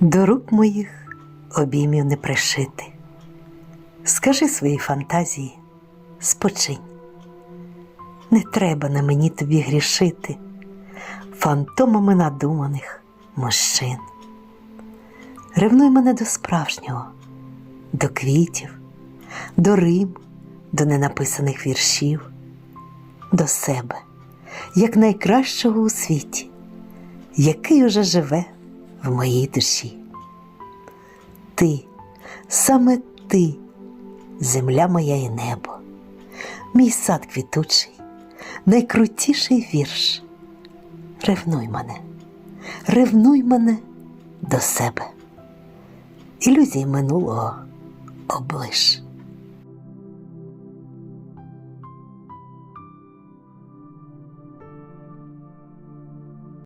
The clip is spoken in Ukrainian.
До рук моїх обіймів не пришити. Скажи своїй фантазії, спочинь. Не треба на мені тобі грішити фантомами надуманих мужчин. Ревнуй мене до справжнього, до квітів, до рим, до ненаписаних віршів, до себе, як найкращого у світі, який уже живе в моїй душі. Ти, саме ти, земля моя і небо, мій сад квітучий, найкрутіший вірш. Ревнуй мене, ревнуй мене до себе. Ілюзії минулого облиш.